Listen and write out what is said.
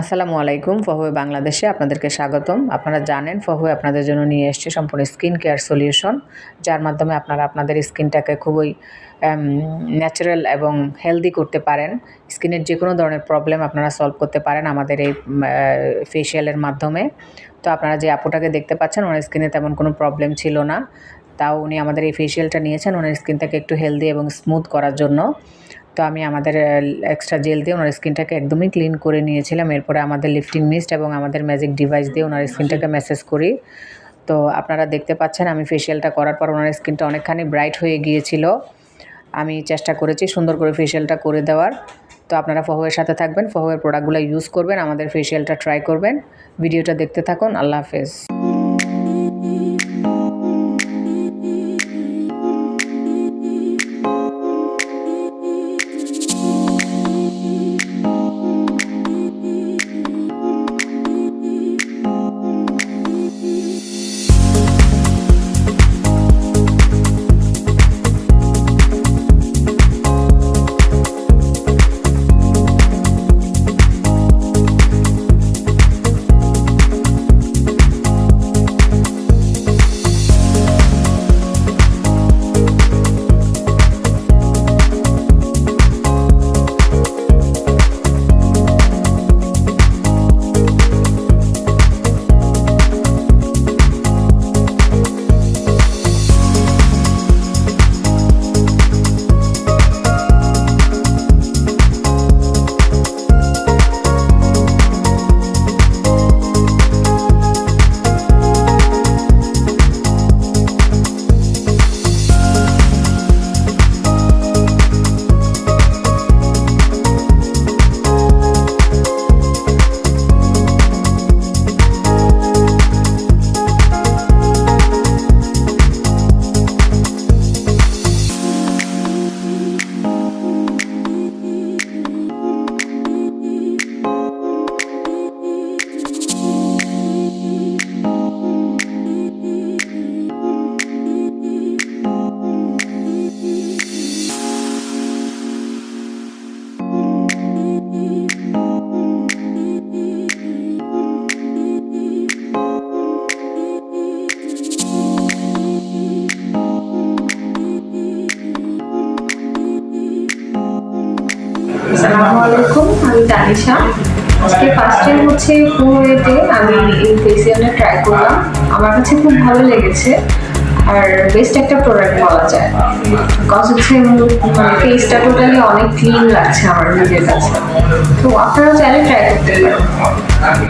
আসসালামু আলাইকুম ফহুয়ে বাংলাদেশে আপনাদেরকে স্বাগতম। আপনারা জানেন ফহুয়ে আপনাদের জন্য নিয়ে এসছে সম্পূর্ণ স্কিন কেয়ার সলিউশন, যার মাধ্যমে আপনারা আপনাদের স্কিনটাকে খুবই ন্যাচারাল এবং হেলদি করতে পারেন। স্কিনের যে কোনো ধরনের প্রবলেম আপনারা সলভ করতে পারেন আমাদের এই ফেশিয়ালের মাধ্যমে। তো আপনারা যে আপুটাকে দেখতে পাচ্ছেন, ওনার স্কিনে তেমন কোনো প্রবলেম ছিল না। তাও উনি আমাদের এই ফেশিয়ালটা নিয়েছেন, ওনার স্কিনটাকে একটু হেলদি এবং স্মুথ করার জন্য। তো আমি আমাদের এক্সট্রা জেল দিয়ে ওনার স্কিনটাকে একদমই ক্লিন করে নিয়েছিলাম। এরপরে আমাদের লিফটিং মিস্ট এবং আমাদের ম্যাজিক ডিভাইস দিয়ে ওনার স্কিনটাকে ম্যাসেজ করি। তো আপনারা দেখতে পাচ্ছেন, আমি ফেশিয়ালটা করার পর ওনার স্কিনটা অনেকখানি ব্রাইট হয়ে গিয়েছিল। আমি চেষ্টা করেছি সুন্দর করে ফেশিয়ালটা করে দেওয়ার। তো আপনারা ফহুয়ের সাথে থাকবেন ফহুয়ের প্রোডাক্টগুলো ইউজ করবেন, আমাদের ফেশিয়ালটা ট্রাই করবেন। ভিডিওটা দেখতে থাকুন, আল্লাহ হাফেজ। আসসালামু আলাইকুম, আমি তানিশা। আজকে ফার্স্ট টাইম হচ্ছে ফুয়েতে আমি এই ফেসিয়ালটা ট্রাই করলাম। আমার কাছে খুব ভালো লেগেছে। আর বেস্ট একটা প্রোডাক্ট বলা যায়। বিকজ হচ্ছে মানে ফেসটা টোটালি অনেক ক্লিন লাগছে আমার নিজের কাছে। তো আপনারা চাইলে ট্রাই করতে পারেন।